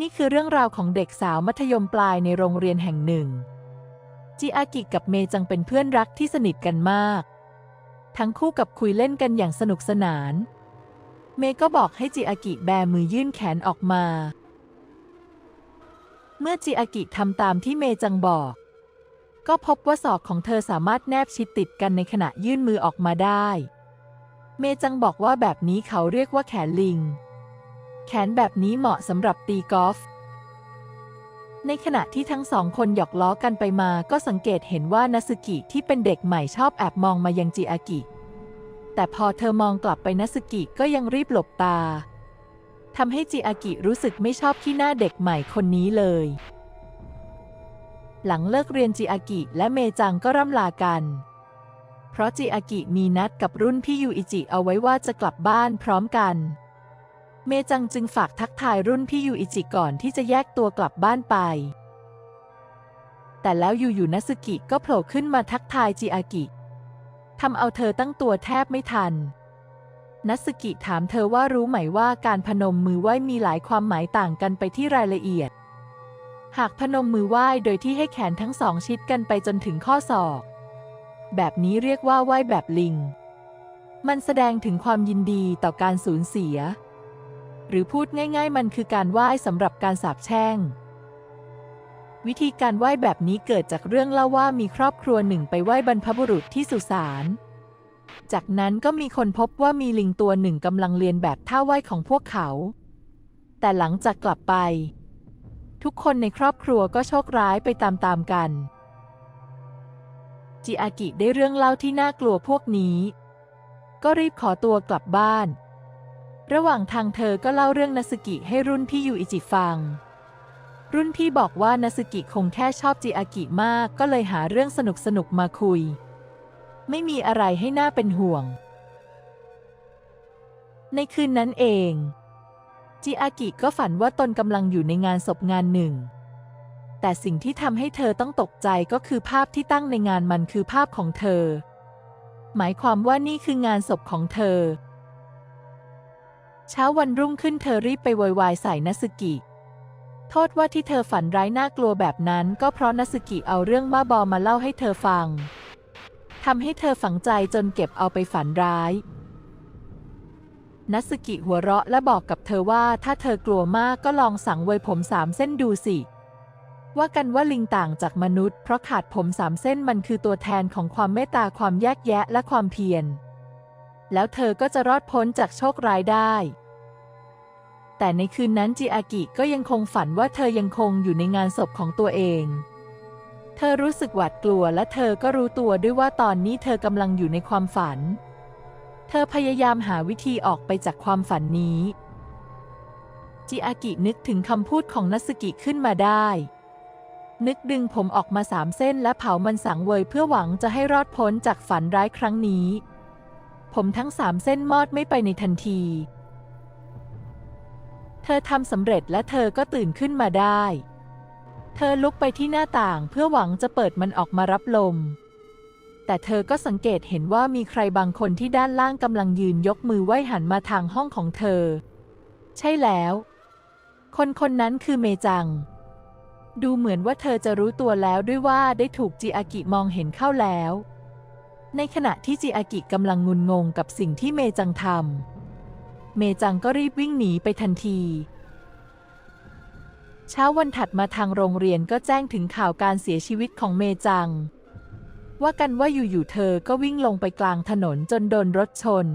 นี่คือเรื่องราวของเด็กสาวมัธยมปลายในโรงเรียนแห่งหนึ่ง จิอากิกับเมจังเป็นเพื่อนรักที่สนิทกันมาก ทั้งคู่กับคุยเล่นกันอย่างสนุกสนาน เมก็บอกให้จิอากิแบมือยื่นแขนออกมา เมื่อจิอากิทำตามที่เมจังบอก ก็พบว่าศอกของเธอสามารถแนบชิดติดกันในขณะยื่นมือออกมาได้ เมจังบอกว่าแบบนี้เขาเรียกว่าแขนลิง แขนแบบนี้เหมาะสำหรับตีกอล์ฟ ในขณะที่ทั้งสองคนหยอกล้อกันไปมาก็สังเกตเห็นว่านัสกิที่เป็นเด็กใหม่ชอบแอบมองมายังจิอากิ แต่พอเธอมองกลับไปนัสกิก็ยังรีบหลบตาทำให้จิอากิรู้สึกไม่ชอบที่หน้าเด็กใหม่คนนี้เลย หลังเลิกเรียนจิอากิและเมจังก็ร่ำลากัน เพราะจิอากิมีนัดกับรุ่นพี่ยูอิจิเอาไว้ว่าจะกลับบ้านพร้อมกัน เมจังจึงฝากทักทายรุ่นพี่ยูอิจิก่อนที่จะแยกตัวกลับบ้านไป แต่แล้วยู่ๆนัสกิก็โผล่ขึ้นมาทักทายจิอากิทำเอาเธอตั้งตัวแทบไม่ทัน นัสกิถามเธอว่ารู้ไหมว่าการพนมมือไหว้มีหลายความหมายต่างกันไปที่รายละเอียด หากพนมมือไหว้โดยที่ให้แขนทั้งสองชิดกันไปจนถึงข้อศอก แบบนี้เรียกว่าไหว้แบบลิง มันแสดงถึงความยินดีต่อการสูญเสีย หรือพูดง่ายๆ มันคือการไหว้สำหรับการสาปแช่ง วิธีการไหว้แบบนี้เกิดจากเรื่องเล่าว่ามีครอบครัวหนึ่งไปไหว้บรรพบุรุษที่สุสาน จากนั้นก็มีคนพบว่ามีลิงตัวหนึ่งกำลังเรียนแบบท่าไหว้ของพวกเขา แต่หลังจากกลับไป ทุกคนในครอบครัวก็โชคร้ายไปตามๆกัน จิอากิได้เรื่องเล่าที่น่ากลัวพวกนี้ ก็รีบขอตัวกลับบ้าน ระหว่างทางเธอก็เล่าเรื่องนัสกิให้รุ่นพี่ยูอิจิฟัง รุ่นพี่บอกว่านัสกิคงแค่ชอบจิอากิมาก ก็เลยหาเรื่องสนุกสนุกๆมาคุย ไม่มีอะไรให้น่าเป็นห่วง ในคืนนั้นเอง จิอากิก็ฝันว่าตนกำลังอยู่ในงานศพงานหนึ่ง แต่สิ่งที่ทำให้เธอต้องตกใจก็คือภาพที่ตั้งในงานมันคือภาพของเธอ หมายความว่านี่คืองานศพของเธอ เช้าวันรุ่งขึ้นเธอรีบไปโวยวายใส่นัสกิ โทษว่าที่เธอฝันร้ายน่ากลัวแบบนั้น ก็เพราะนัสกิเอาเรื่องบ้าบอมาเล่าให้เธอฟังทำให้เธอฝังใจจนเก็บเอาไปฝันร้ายนัสกิหัวเราะและบอกกับเธอว่าถ้าเธอกลัวมากก็ลองสั่งเวยผมสามเส้นดูสิ ว่ากันว่าลิงต่างจากมนุษย์เพราะขาดผมสามเส้นมันคือตัวแทนของความเมตตาความแยกแยะและความเพียร แล้วเธอก็จะรอดพ้นจากโชคร้ายได้ แต่ในคืนนั้นจิอากิก็ยังคงฝันว่าเธอยังคงอยู่ในงานศพของตัวเอง เธอรู้สึกหวาดกลัวและเธอก็รู้ตัวด้วยว่าตอนนี้เธอกำลังอยู่ในความฝัน เธอพยายามหาวิธีออกไปจากความฝันนี้ จิอากินึกถึงคำพูดของนัสกิขึ้นมาได้นึกดึงผมออกมาสามเส้นและเผามันสังเวยเพื่อหวังจะให้รอดพ้นจากฝันร้ายครั้งนี้ ผมทั้งสามเส้นมอดไม่ไปในทันที เธอทำสำเร็จและเธอก็ตื่นขึ้นมาได้ เธอลุกไปที่หน้าต่างเพื่อหวังจะเปิดมันออกมารับลม แต่เธอก็สังเกตเห็นว่ามีใครบางคนที่ด้านล่างกำลังยืนยกมือไหว้หันมาทางห้องของเธอ ใช่แล้ว คนคนนั้นคือเมจังดูเหมือนว่าเธอจะรู้ตัวแล้วด้วยว่าได้ถูกจิอากิมองเห็นเข้าแล้ว ในขณะที่จิอากิกำลังงุนงงกับสิ่งที่เมจังทำ เมจังก็รีบวิ่งหนีไปทันที เช้าวันถัดมาทางโรงเรียนก็แจ้งถึงข่าวการเสียชีวิตของเมจัง ว่ากันว่าอยู่ๆเธอก็วิ่งลงไปกลางถนนจนโดนรถชน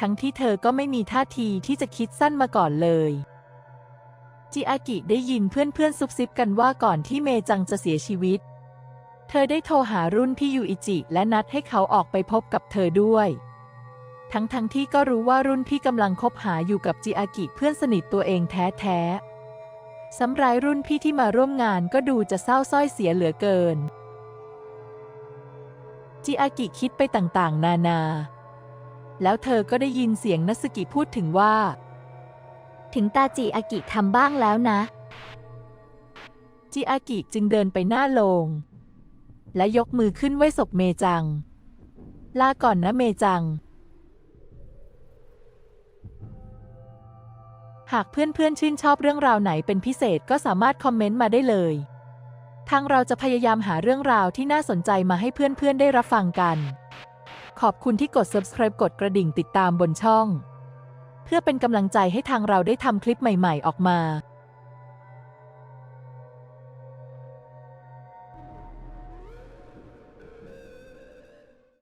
ทั้งที่เธอก็ไม่มีท่าทีที่จะคิดสั้นมาก่อนเลยจิอากิได้ยินเพื่อนๆซุบซิบกันว่าก่อนที่เมจังจะเสียชีวิต เธอได้โทรหารุ่นพี่ยูอิจิ และนัดให้เขาออกไปพบกับเธอด้วย ทั้งๆทที่ก็รู้ว่ารุ่นพี่กำลังคบหาอยู่กับจิอากิเพื่อนสนิทตัวเองแท้ๆสำหรับรุ่นพี่ที่มาร่วมงานก็ดูจะเศร้าส้อยเสียเหลือเกิน จิอากิคิดไปต่างๆ นานา แล้วเธอก็ได้ยินเสียงนัสกิพูดถึงว่า ถึงตาจิอากิทำบ้างแล้วนะ จิอากิจึงเดินไปหน้าโลง และยกมือขึ้นไหว้ศพเมจัง ลาก่อนนะเมจัง หากเพื่อนๆชื่นชอบเรื่องราวไหนเป็นพิเศษก็สามารถคอมเมนต์มาได้เลย ทางเราจะพยายามหาเรื่องราวที่น่าสนใจมาให้เพื่อนๆได้รับฟังกัน ขอบคุณที่กด subscribe กดกระดิ่งติดตามบนช่อง เพื่อเป็นกำลังใจให้ทางเราได้ทำคลิปใหม่ ๆ ออกมา